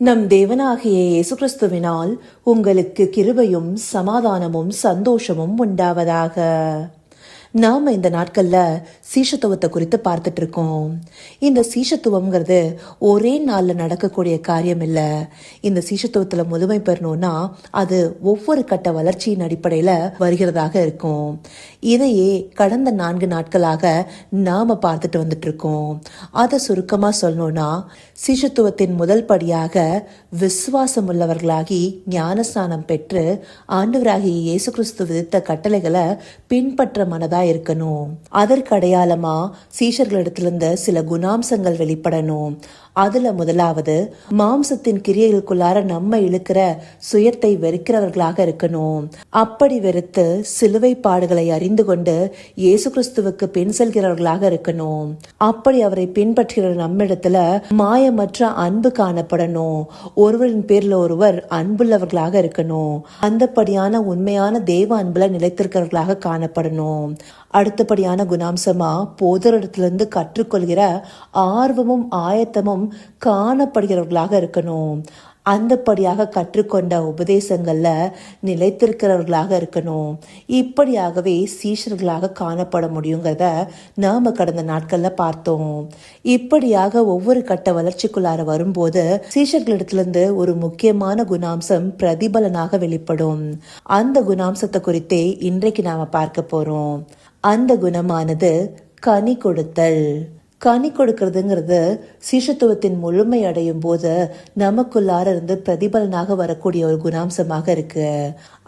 நம் தேவனாகிய இயேசு கிறிஸ்துவினால் உங்களுக்கு கிருபையும் சமாதானமும் சந்தோஷமும் உண்டாவதாக. நாம் இந்த நாட்களில் சீஷத்துவத்தை குறித்து பார்த்துட்டு இருக்கோம் இந்த சீஷத்துவம்ங்கிறது ஒரே நாளில் நடக்கக்கூடிய காரியம் இல்லை இந்த சீசத்துவத்தில் முதுமை பெறணும்னா அது ஒவ்வொரு கட்ட வளர்ச்சியின் அடிப்படையில் வருகிறதாக இருக்கும். இதையே கடந்த நான்கு நாட்களாக நாம் பார்த்துட்டு வந்துட்டு இருக்கோம் அதை சுருக்கமாக சொல்லணும்னா சீஷத்துவத்தின் முதல் படியாக விசுவாசம் உள்ளவர்களாகி ஞானஸ்தானம் பெற்று ஆண்டவராகிய இயேசு கிறிஸ்து விதித்த கட்டளைகளை பின்பற்ற மனதாக மனதா இருக்கணும். அதற்கு அடையாளமா சீஷர்களிடத்திலிருந்து சில குணாம்சங்கள் வெளிப்படணும். அதுல முதலாவது மாம்சத்தின் கிரியைகளுக்குள்ளார நம்ம இழுக்கிற சுயத்தை வெறுக்கிறவர்களாக இருக்கணும். அப்படி வெறுத்து சிலுவை பாடுகளை அறிந்து கொண்டு இயேசு கிறிஸ்துவுக்கு பின் செல்கிறவர்களாக இருக்கணும். அப்படி அவரை பின்பற்றுகிற நம்மிடத்துல மாயமற்ற அன்பு காணப்படணும். ஒருவரின் பேர்ல ஒருவர் அன்புள்ளவர்களாக இருக்கணும். அந்தப்படியான உண்மையான தேவ அன்புல நிலைத்திருக்கிறவர்களாக காணப்படணும். அடுத்தபடியான குணாம்சமா போதரிடத்திலிருந்து கற்றுக்கொள்கிற ஆர்வமும் ஆயத்தமும் காணப்படுகிறவர்களாக இருக்கணும். அந்தப்படியாக கற்றுக்கொண்ட உபதேசங்களில் நிலைத்திருக்கிறவர்களாக இருக்கணும். இப்படியாகவே சீஷர்களாக காணப்பட முடியுங்கிறத நாம் கடந்த நாட்களில் பார்த்தோம். இப்படியாக ஒவ்வொரு கட்ட வளர்ச்சிக்குள்ளார வரும்போது சீஷர்களிடத்திலிருந்து ஒரு முக்கியமான குணாம்சம் பிரதிபலனாக வெளிப்படும். அந்த குணாம்சத்தை குறித்தே இன்றைக்கு நாம் பார்க்க போகிறோம் அந்த குணமானது கனி கொடுத்தல். கனி கொடுக்கறதுங்கிறது சீஷத்துவத்தின் முழுமை அடையும் போது நமக்குள்ளார இருந்து பிரதிபலனாக வரக்கூடிய ஒரு குணாம்சமாக இருக்கு.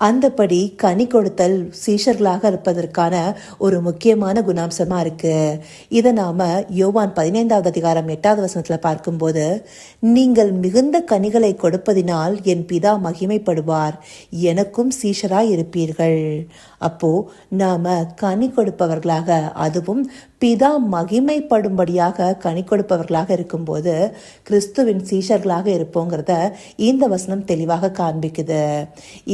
அந்தபடி கனி கொடுத்தல் சீஷர்களாக இருப்பதற்கான ஒரு முக்கியமான குணாம்சமா இருக்கு. இதை நாம யோவான் பதினைந்தாவது அதிகாரம் எட்டாவது வசனத்துல பார்க்கும்போது நீங்கள் மிகுந்த கனிகளை கொடுப்பதினால் என் பிதா மகிமைப்படுவார். எனக்கும் சீஷராய் இருப்பீர்கள். அப்போ நாம கனி கொடுப்பவர்களாக அதுவும் பிதா மகிமைப்படும்படியாக கனி கொடுப்பவர்களாக இருக்கும்போது கிறிஸ்துவின் சீஷர்களாக இருப்போங்கிறத இந்த வசனம் தெளிவாக காண்பிக்குது.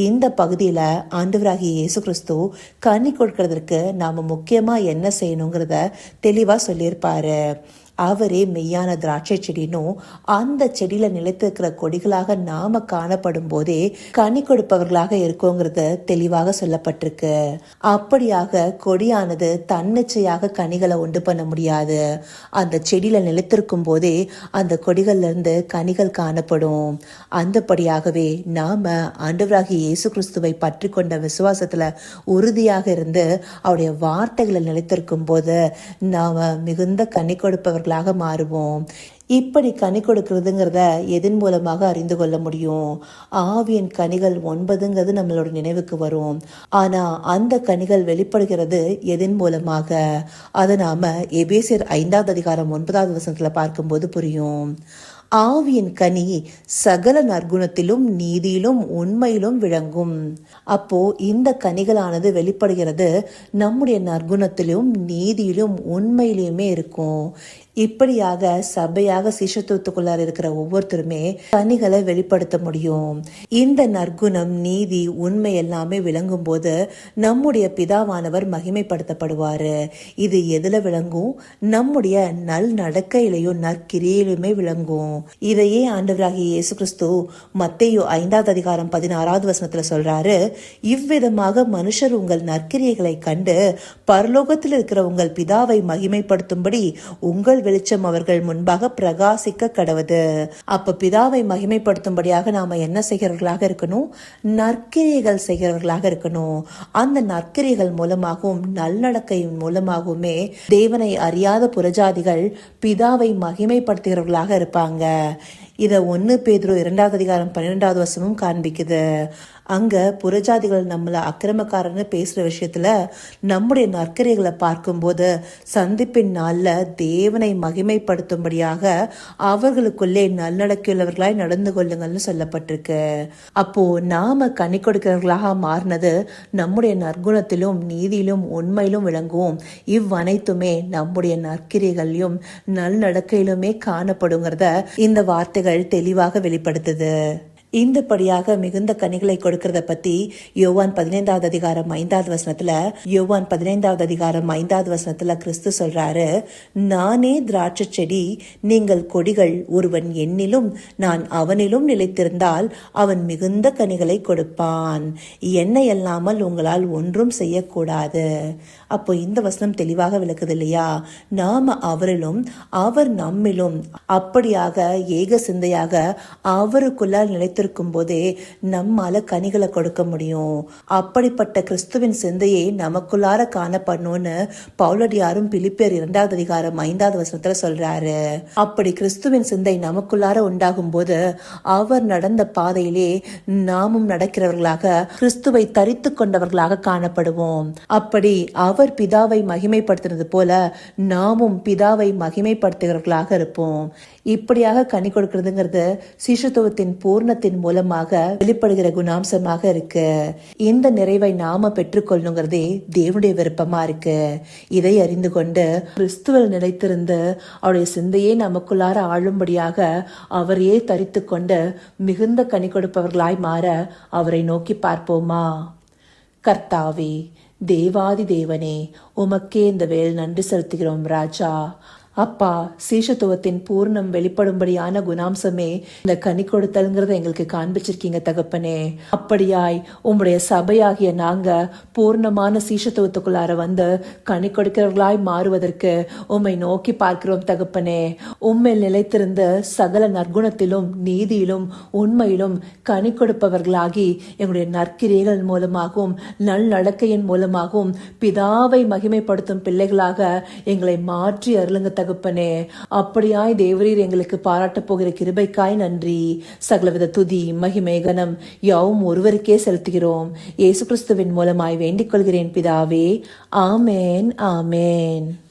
இந்த பகுதியில் ஆண்டவராகிய இயேசு கிறிஸ்து கனி கொடுக்கறதற்கு நாம் முக்கியமாக என்ன செய்யணுங்கிறத தெளிவாக சொல்லியிருப்பாரு. அவரே மெய்யான திராட்சை செடினும் அந்த செடியில நிலைத்திருக்கிற கொடிகளாக நாம காணப்படும் போதே கனி கொடுப்பவர்களாக இருக்கோங்கிறது தெளிவாக சொல்லப்பட்டிருக்கு. அப்படியாக கொடியானது தன்னிச்சையாக கனிகளை உண்டு பண்ண முடியாது. அந்த செடியில நிலைத்திருக்கும் போதே அந்த கொடிகள்ல இருந்து கனிகள் காணப்படும். அந்தபடியாகவே நாம ஆண்டவராகிய இயேசு கிறிஸ்துவை பற்றி கொண்ட விசுவாசத்துல உறுதியாக இருந்து அவருடைய வார்த்தைகளை நிலைத்திருக்கும் போது நாம மிகுந்த கனி கொடுப்பவர்கள் உள்ளவர்களாக மாறுவோம். இப்படி கனி கொடுக்கறதுங்கிறத எதன் மூலமாக அறிந்து கொள்ள முடியும்? ஆவியின் கனிகள் ஒன்பதுங்கிறது நம்மளோட நினைவுக்கு வரும். ஆனா அந்த கனிகள் வெளிப்படுகிறது எதன் மூலமாக? அதை நாம எபேசியர் ஐந்தாவது அதிகாரம் ஒன்பதாவது வசனத்துல பார்க்கும்போது புரியும். ஆவியின் கனி சகல நற்குணத்திலும் நீதியிலும் உண்மையிலும் விளங்கும். அப்போ இந்த கனிகளானது வெளிப்படுகிறது நம்முடைய நற்குணத்திலும் நீதியிலும் உண்மையிலுமே இருக்கும். இப்படியாக சபையாக சிஷத்துவத்துக்குள்ளார் இருக்கிற ஒவ்வொருத்தருமே கனிகளை வெளிப்படுத்த முடியும். இந்த நற்குணம் நீதி உண்மை எல்லாமே விளங்கும் போது நம்முடைய பிதாவானவர் மகிமைப்படுத்தப்படுவாரு. இது எதுல விளங்கும்? நம்முடைய நல் நடக்கையிலையும் நற்கிரியிலுமே விளங்கும். இதையே ஆண்டவராகிய இயேசு கிறிஸ்து மத்தையோ ஐந்தாவது அதிகாரம் பதினாறாவது வசனத்துல சொல்றாரு இவ்விதமாக மனுஷர் உங்கள் நற்கிரியைகளை கண்டு பரலோகத்தில் இருக்கிற உங்கள் பிதாவை மகிமைப்படுத்தும்படி உங்கள் வெளிச்சம் அவர்கள் முன்பாக பிரகாசிக்க கடவுது. அப்ப பிதாவை மகிமைப்படுத்தும்படியாக நாம என்ன செய்கிறவர்களாக இருக்கணும்? நற்கிரியைகள் செய்கிறவர்களாக இருக்கணும். அந்த நற்கிரியைகள் மூலமாகவும் நல்நடக்கையின் மூலமாகவுமே தேவனை அறியாத புறஜாதிகள் பிதாவை மகிமைப்படுத்துகிறவர்களாக இருப்பாங்க. இதை ஒன்று பேதுரு இரண்டாவது அதிகாரம் பன்னிரெண்டாவது வருஷமும் காண்பிக்குது. அங்கே புறஜாதிகள் நம்மளை அக்கிரமக்காரன்னு பேசுகிற விஷயத்தில் நம்முடைய நற்கரைகளை பார்க்கும்போது சந்திப்பின் நாளில் தேவனை மகிமைப்படுத்தும்படியாக அவர்களுக்குள்ளே நல்லடக்கியுள்ளவர்களாய் நடந்து கொள்ளுங்கள்னு சொல்லப்பட்டிருக்கு. அப்போது நாம் கனி கொடுக்கிறவர்களாக மாறினது நம்முடைய நற்குணத்திலும் நீதியிலும் உண்மையிலும் விளங்குவோம். இவ்வனைத்துமே நம்முடைய நற்கிரிகளிலும் நல்லடக்கையிலுமே காணப்படுங்கிறத இந்த வார்த்தைகள் தெளிவாக வெளிப்படுத்துது. இந்தபடியாக மிகுந்த கனிகளை கொடுக்கறத பத்தி யோவான் பதினைந்தாவது அதிகாரம் ஐந்தாவது வசனத்துல யோவான் பதினைந்தாவது அதிகாரம் ஐந்தாவது வசனத்துல கிறிஸ்து சொல்றாரு நானே திராட்சை செடி நீங்கள் கொடிகள் ஒருவன் என்னிலும் நான் அவனிலும் நிலைத்திருந்தால் அவன் மிகுந்த கனிகளை கொடுப்பான். என்னை அல்லாமல் உங்களால் ஒன்றும் செய்யக்கூடாது. அப்போ இந்த வசனம் தெளிவாக விளக்குது இல்லையா? நாம அவரிலும் அவர் நம்மிலும். அப்படியாக ஏக சிந்தையாக அவருக்குள்ளால் வைத்திருக்கும் போதே நம்மால கனிகளை கொடுக்க முடியும். அப்படிப்பட்ட கிறிஸ்துவின் சிந்தையை நமக்குள்ளார காணப்படணும்னு பவுலடியாரும் பிலிப்பியர் இரண்டாவது அதிகாரம் ஐந்தாவது வசனத்துல சொல்றாரு. அப்படி கிறிஸ்துவின் சிந்தை நமக்குள்ளார உண்டாகும் போது அவர் நடந்த பாதையிலே நாமும் நடக்கிறவர்களாக கிறிஸ்துவை தரித்து கொண்டவர்களாக காணப்படுவோம். அப்படி அவர் பிதாவை மகிமைப்படுத்தினது போல நாமும் பிதாவை மகிமைப்படுத்துகிறவர்களாக இருப்போம். இப்படியாக கனி கொடுக்கிறதுங்கிறது சீஷத்துவத்தின் பூர்ணத்தின் மூலமாக வெளிப்படுகிற குணாம்சமாக இருக்கு. இந்த நிறைவை நாம பெற்றுக்கொள்ளணுங்கிறதே தேவனுடைய விருப்பமா இருக்கு. இதை அறிந்து கொண்டு கிறிஸ்துவில் நிலைத்திருந்து அவருடைய சிந்தையே நமக்குள்ளார ஆளும்படியாக அவரையே தரித்து கொண்டு மிகுந்த கனி கொடுப்பவர்களாய் மாற அவரை நோக்கி பார்ப்போமா? கர்த்தாவே தேவாதி தேவனே உமக்கே இந்த வேல் நன்றி செலுத்துகிறோம் ராஜா. அப்பா சீஷத்துவத்தின் பூர்ணம் வெளிப்படும்படியான குணாம்சமே இந்த கனி கொடுத்தல்ங்கிறத எங்களுக்கு காண்பிச்சிருக்கீங்க தகப்பனே. அப்படியாய் உம்முடைய சபையாகிய நாங்க பூர்ணமான சீஷத்துவத்துக்குள்ளார வந்து கனி கொடுக்கிறவர்களாய் மாறுவதற்கு உம்மை நோக்கி பார்க்கிறோம் தகப்பனே. உம்மில் நிலைத்திருந்த சகல நற்குணத்திலும் நீதியிலும் உண்மையிலும் கனி கொடுப்பவர்களாகி எங்களுடைய நற்கிரியைகள் மூலமாகவும் நல் நடக்கையின் மூலமாகவும் பிதாவை மகிமைப்படுத்தும் பிள்ளைகளாக எங்களை மாற்றி அருளுங்க தகப்பனே. அப்படியாய் தேவரீர் எங்களுக்கு பாராட்டப் போகிற கிருபைக்காய் நன்றி. சகலவித துதி மகிமை கனம் யாவும் ஒருவருக்கே செலுத்துகிறோம். இயேசு கிறிஸ்துவின் மூலமாய் வேண்டிக் கொள்கிறேன் பிதாவே. ஆமேன் ஆமேன்.